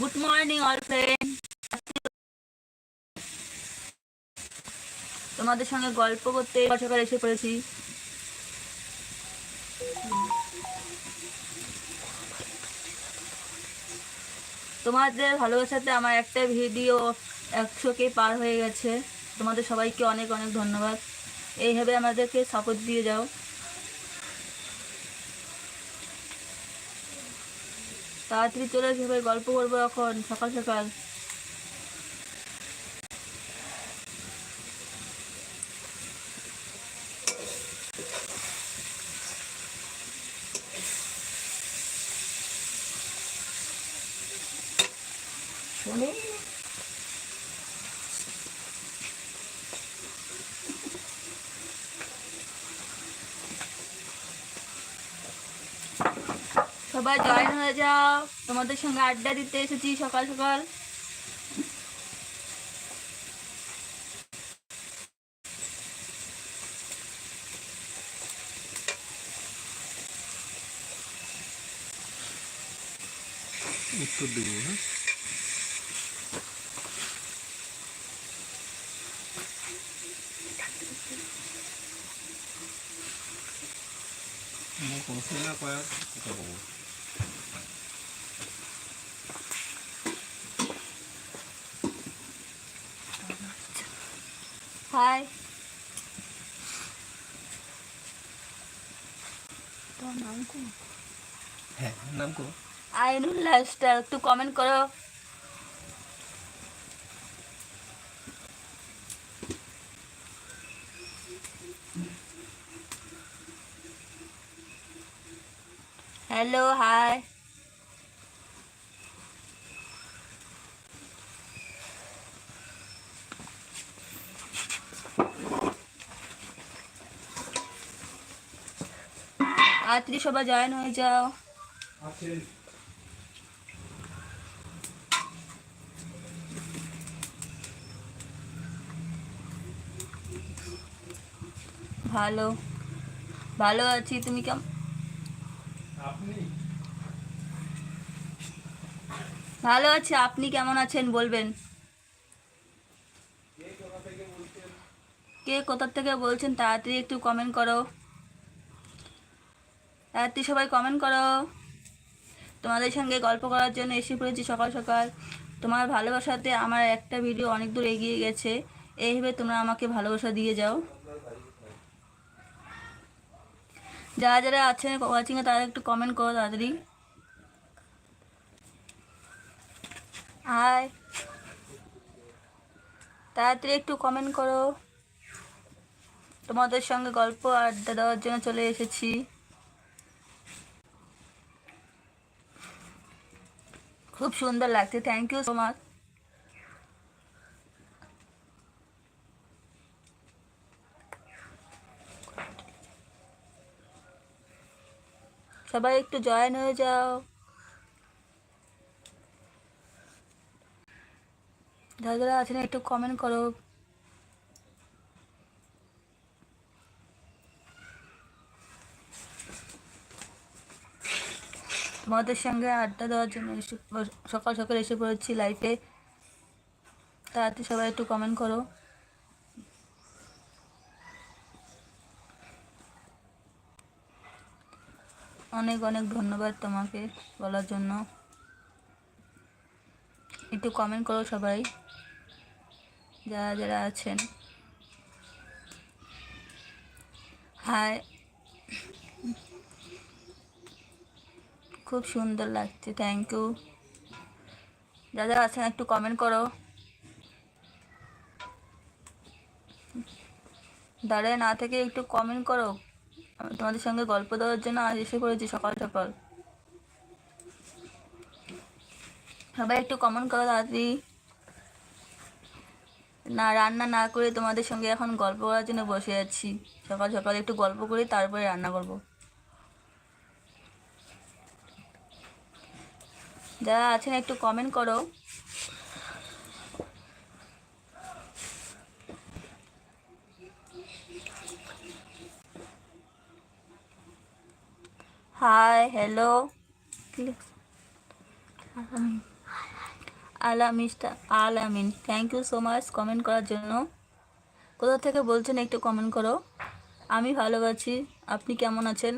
Good morning all friend তোমাদের সঙ্গে গল্প করতে সকাল এসে পড়েছি। তোমাদের ভালোবাসাতে আমার একটা ভিডিও একশো কে পার হয়ে গেছে। তোমাদের সবাইকে অনেক অনেক ধন্যবাদ। এইভাবে আমাদেরকে সাপোর্ট দিয়ে যাও। তাড়াতাড়ি চলে আসবে গল্প করব এখন সকাল সকাল। সবাই জয়েন হয়ে যাও। তোমাদের সঙ্গে আড্ডা দিতে এসেছি সকাল সকাল। উত্তর দেবো হ্যাঁ? 뭐 কোনো সময় না কয়া কথা বলব হাই তোমার নাম কি? হ্যাঁ নাম কো? আইনুল লাইফস্টাইল একটু কমেন্ট করো। হ্যালো হাই তাড়াতাড়ি সবাই জয়েন হয়ে যাও। ভালো ভালো আছি তুমি কেমন ভালো আছি আপনি কেমন আছেন বলবেন? কে কোথা থেকে বলছেন? তাড়াতাড়ি একটু কমেন্ট করো। তাড়াতাড়ি সবাই কমেন্ট করো। তোমাদের সঙ্গে গল্প করার জন্য এসে পড়েছি সকাল সকাল। তোমার ভালোবাসাতে আমার একটা ভিডিও অনেক দূর এগিয়ে গেছে। এইভাবে তোমরা আমাকে ভালোবাসা দিয়ে যাও। যারা যারা আছেন ওয়াচিংয়ে তারা একটু কমেন্ট করো তাড়াতাড়ি। হাই তাড়াতাড়ি একটু কমেন্ট করো। তোমাদের সঙ্গে গল্প আড্ডা দেওয়ার জন্য চলে এসেছি। খুব সুন্দর লাগছে থ্যাংক ইউ সো মাচ সবাই একটু জয়েন হয়ে যাও। যারা আছে আছেন একটু কমেন্ট করো। তোমাদের সঙ্গে আড্ডা দেওয়ার জন্য এসে সকাল সকাল এসে পড়েছি লাইফে তাড়াতাড়ি সবাই একটু কমেন্ট করো। অনেক অনেক ধন্যবাদ তোমাকে বলার জন্য। একটু কমেন্ট করো সবাই, যারা যারা আছেন। হাই খুব সুন্দর লাগছে থ্যাংক ইউ যারা যারা আছেন একটু কমেন্ট করো। দাঁড়ায় না থেকে একটু কমেন্ট করো। তোমাদের সঙ্গে গল্প দেওয়ার জন্য আজ এসে পড়েছি সকাল সকাল। সবাই একটু কমেন্ট করো তাড়াতাড়ি না, রান্না না করে তোমাদের সঙ্গে এখন গল্প করার জন্য বসে আছি। সকাল সকাল একটু গল্প করি, তারপরে রান্না করব। যারা আছেন, একটু কমেন্ট করো। হাই হ্যালো আলা mister Al Amin thank you so much comment করার জন্য। কোথা থেকে বলছেন একটু কমেন্ট করো। আমি ভালো আছি, আপনি কেমন আছেন?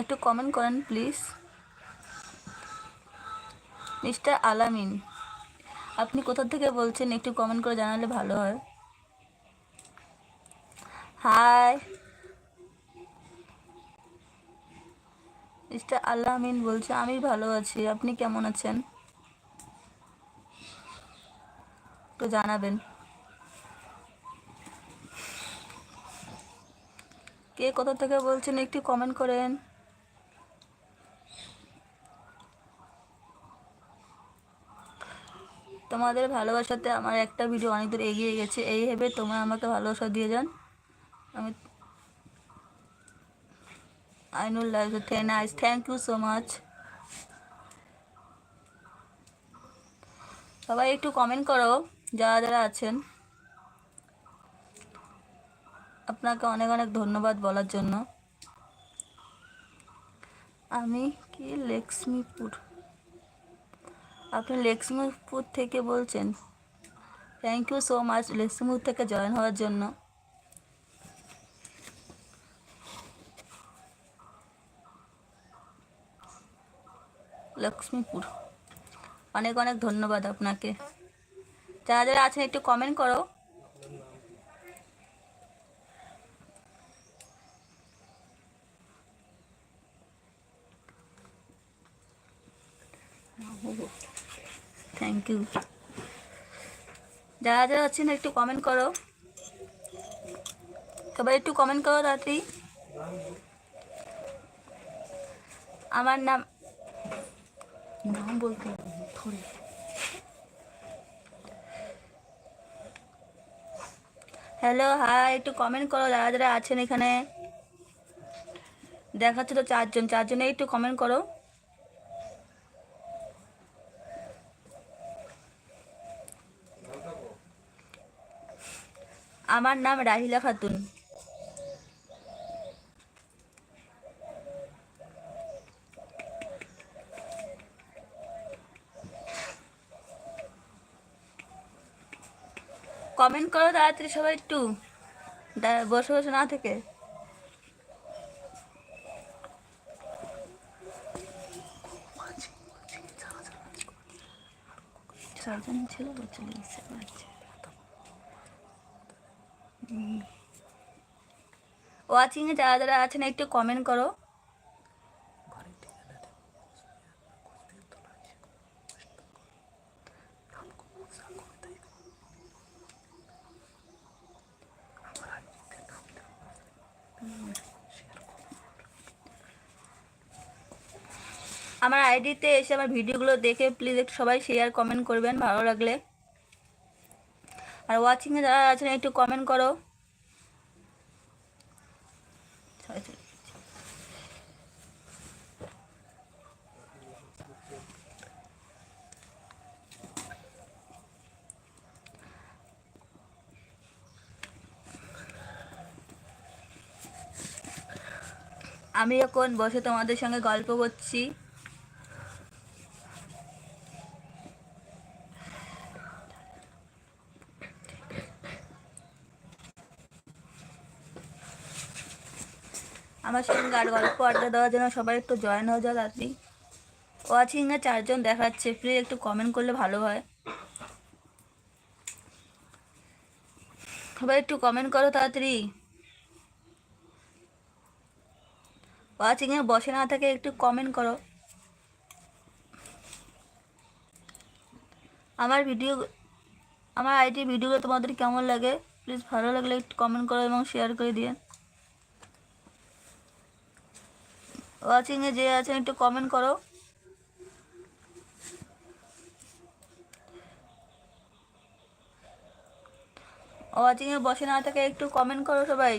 একটু কমেন্ট করেন প্লিজ মিস্টার আলামিন, আপনি কোথা থেকে বলছেন? একটু কমেন্ট করে জানালে ভালো হয়। হাই মিস্টার আলামিন বলছে, আমি ভালো আছি। আপনি কেমন আছেন? একটু জানাবেন। কে কোথা থেকে বলছেন? একটু কমেন্ট করেন। তোমাদের ভালোবাসাতে আমার একটা ভিডিও অনেক দূর এগিয়ে গেছে। এই ভেবে তোমরা আমাকে ভালোবাসা দিয়ে যান। আমি Ainul live nice thank you so much সবাই একটু কমেন্ট করো, যারা যারা আছেন। আপনাকে অনেক অনেক ধন্যবাদ বলার জন্য। আমি কি লক্ষ্মীপুর আপনি লক্ষ্মীপুর থেকে বলছেন। Thank you so much Lakshmipur থেকে জয়েন হওয়ার জন্য। লক্ষ্মীপুর অনেক অনেক ধন্যবাদ আপনাকে। যারা যারা আছেন একটু কমেন্ট করো। থ্যাংক ইউ যারা যারা আছেন, একটু কমেন্ট করো। সবাই একটু কমেন্ট করো তাড়াতাড়ি আমার নাম নাম বলতে হ্যালো হাই একটু কমেন্ট করো যারা যারা আছেন এখানে। দেখাচ্ছে তো চারজন, চারজনে একটু কমেন্ট করো। আমার নাম রাহিলা খাতুন। কমেন্ট করো তাড়াতাড়ি সবাই একটু। বসে বসে না থেকে। ছিল চলে গেছে ওয়াচিংয়ে যারা যারা আছেন, একটু কমেন্ট করো। আমার আইডিতে এসে আমার ভিডিওগুলো দেখে প্লিজ একটু সবাই শেয়ার কমেন্ট করবেন, ভালো লাগলে। আর ওয়াচিংয়ে যারা আছেন একটু কমেন্ট করো। আমি এখন বসে তোমাদের সঙ্গে গল্প করছি আমার সঙ্গে আর গল্প, আড্ডা দেওয়ার জন্য সবাই একটু জয়েন হয়ে যাও তাড়াতাড়ি। ওয়াচিংয়ে চারজন দেখাচ্ছে প্লিজ একটু কমেন্ট করলে ভালো হয়। সবাই একটু কমেন্ট করো তাড়াতাড়ি। ওয়াচিংয়ে বসে না থাকে একটু কমেন্ট করো। আমার ভিডিও আমার আইটি ভিডিওগুলো তোমাদের কেমন লাগে? প্লিজ ভালো লাগলে একটু কমেন্ট করো এবং শেয়ার করে দিও। ওয়াচিংয়ে যে আছেন, একটু কমেন্ট করো। ওয়াচিংয়ে বসে না থাকে একটু কমেন্ট করো সবাই।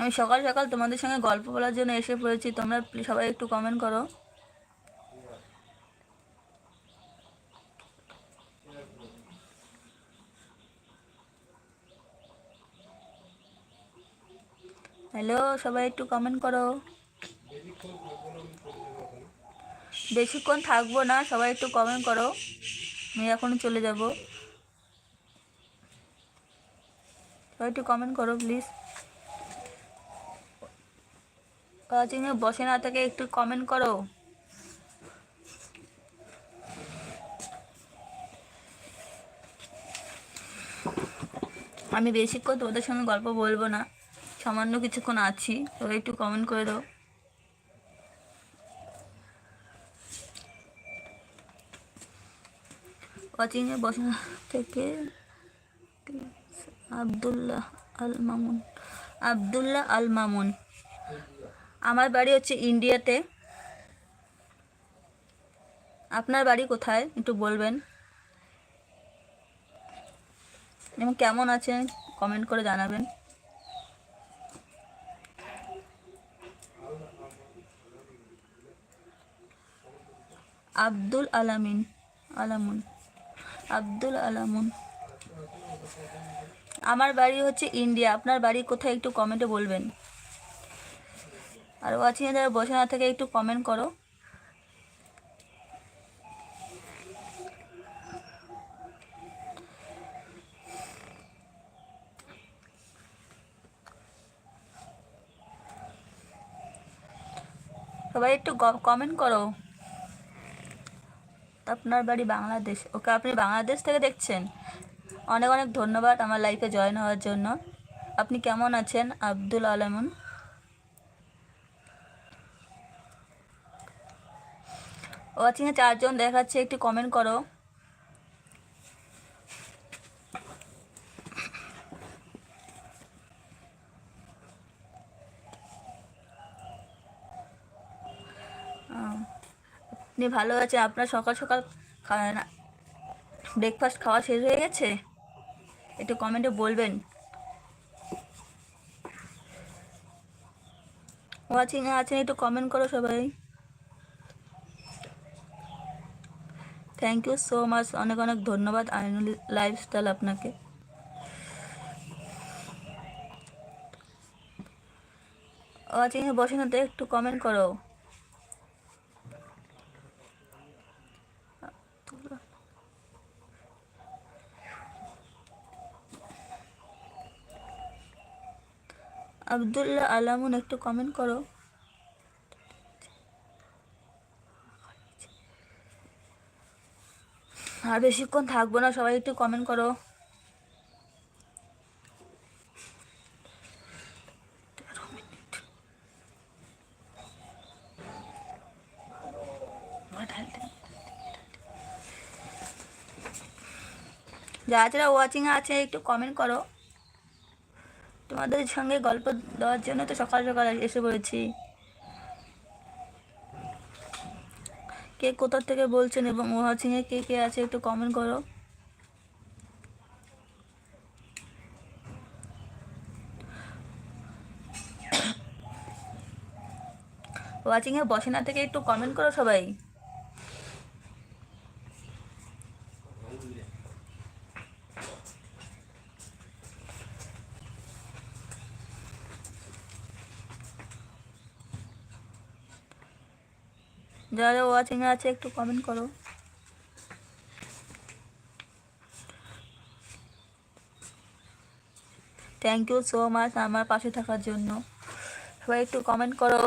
আমি সকাল সকাল তোমাদের সঙ্গে গল্প বলার জন্য এসে পড়েছি, তোমরা সবাই একটু কমেন্ট করো। হ্যালো, সবাই একটু কমেন্ট করো। বেশিক্ষণ থাকব না, সবাই একটু কমেন্ট করো। আমি এখন চলে যাব। সবাই একটু কমেন্ট করো প্লিজ ওয়াচিংয়ে বসে না থাকে, একটু কমেন্ট করো। আমি বেশিক্ষণ তোমাদের সঙ্গে গল্প বলব না। সামান্য কিছুক্ষণ আছি তো একটু কমেন্ট করে দাও। ওয়াচিংয়ে বসে থেকে আবদুল্লাহ আল মামুন। আবদুল্লাহ আল মামুন। আমার বাড়ি হচ্ছে ইন্ডিয়াতে। আপনার বাড়ি কোথায়? একটু বলবেন। এবং কেমন আছেন? কমেন্ট করে জানাবেন। আব্দুল আলামিন, আলামুন, আব্দুল আলামুন। আমার বাড়ি হচ্ছে ইন্ডিয়া। আপনার বাড়ি কোথায় একটু কমেন্টে বলবেন। আর ওয়াচিংয়ে যারা বসে না থেকে, একটু কমেন্ট করো। সবাই একটু কমেন্ট করো। আপনার বাড়ি বাংলাদেশ। ওকে, আপনি বাংলাদেশ থেকে দেখছেন? অনেক অনেক ধন্যবাদ আমার লাইফে জয়েন হওয়ার জন্য। আপনি কেমন আছেন, আব্দুল আলমন? ওয়াচিংয়ে চারজন দেখাচ্ছে, একটু কমেন্ট করো। আপনি ভালো আছে আপনার সকাল সকাল ব্রেকফাস্ট খাওয়া শেষ হয়ে গেছে? একটু কমেন্টে বলবেন। ওয়াচিং আছেন, একটু কমেন্ট করো সবাই। থ্যাংক ইউ সো মাচ অনেক অনেক ধন্যবাদ আইনুল লাইফস্টাইল আপনাকে। ওয়াচিংয়ে বসে না তো একটু কমেন্ট করো। আবদুল্লাহ আলামুন, একটু কমেন্ট করো। আর বেশিক্ষণ থাকব না, সবাই একটু কমেন্ট করো। যারা যারা ওয়াচিং আছে, একটু কমেন্ট করো। তোমাদের সঙ্গে গল্প দেওয়ার জন্য তো সকাল সকাল এসে পড়েছি। কে কোথা থেকে বলছেন এবং ওয়াচিংয়ে কে কে আছে একটু কমেন্ট করো। ওয়াচিংয়ে বসে না থেকে একটু কমেন্ট করো সবাই। যারা ওয়াচিং আছে, একটু কমেন্ট করো। থ্যাংক ইউ সো মাচ আমার পাশে থাকার জন্য। সবাই একটু কমেন্ট করো।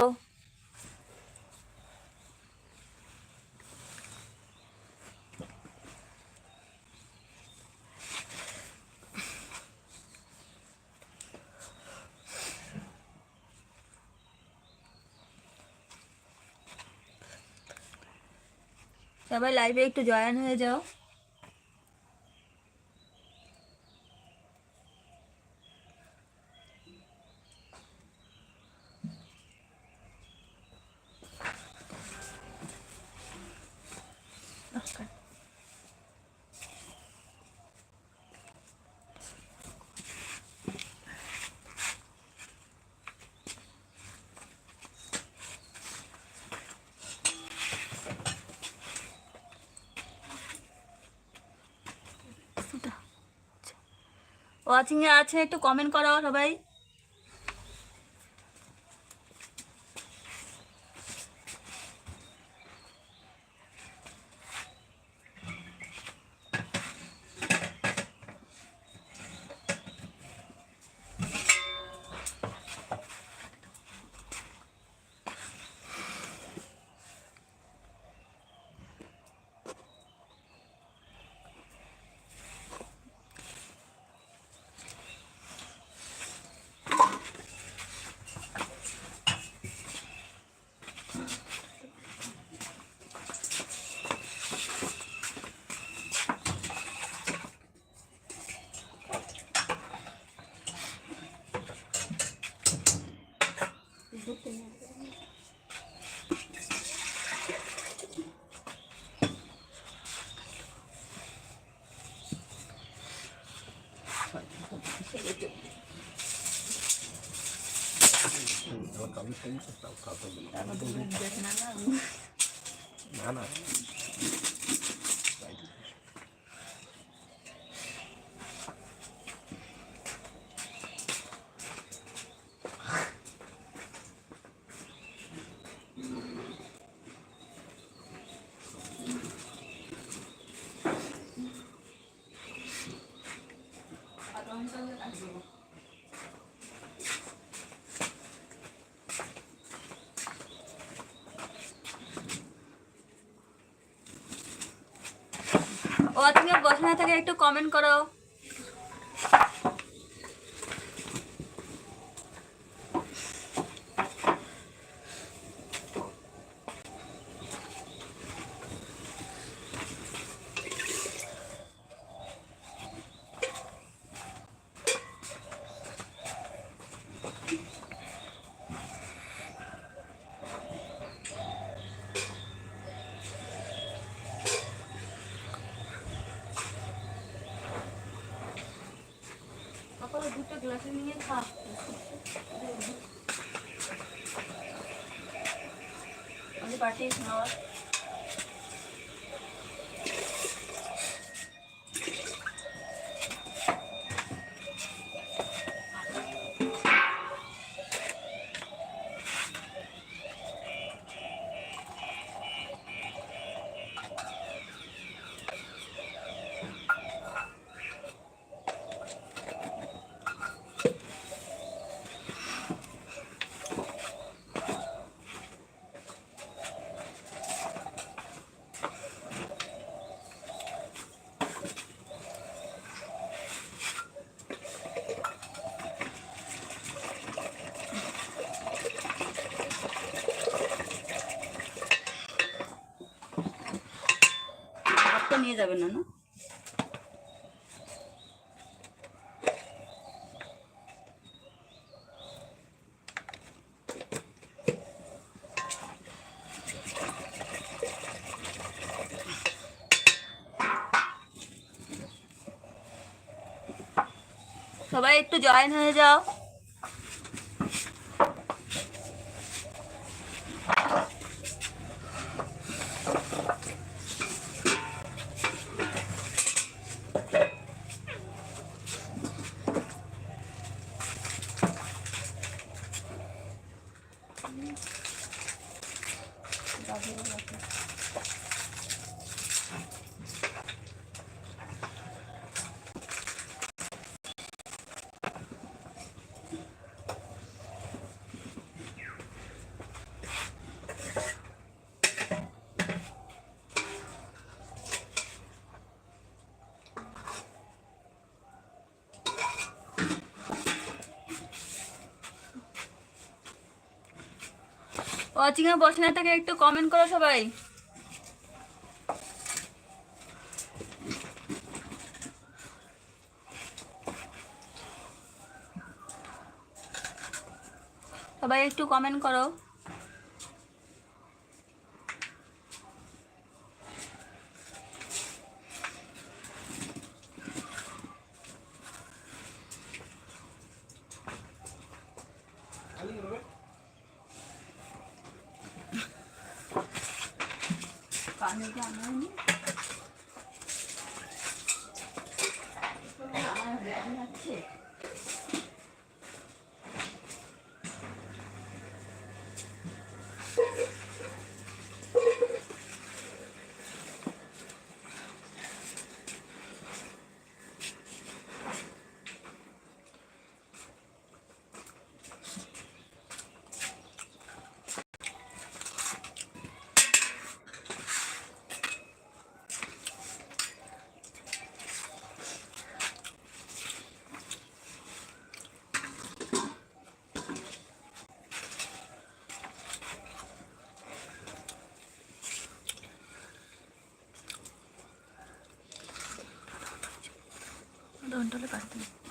সবাই লাইভে একটু জয়েন হয়ে যাও ওয়াচিংয়ে আছে একটু কমেন্ট করো সবাই। তুমি তো তাও খাও তো বলো। তুমি বসে না থাকে একটু কমেন্ট করো আমি পাঠিয়েছি নেওয়ার ভাতটা নিয়ে যাবেন না না সবাই একটু জয়েন হয়ে যাও এ বসে না থাকে একটু কমেন্ট করো সবাই। সবাই একটু কমেন্ট করো। ¿Dónde lo pasé?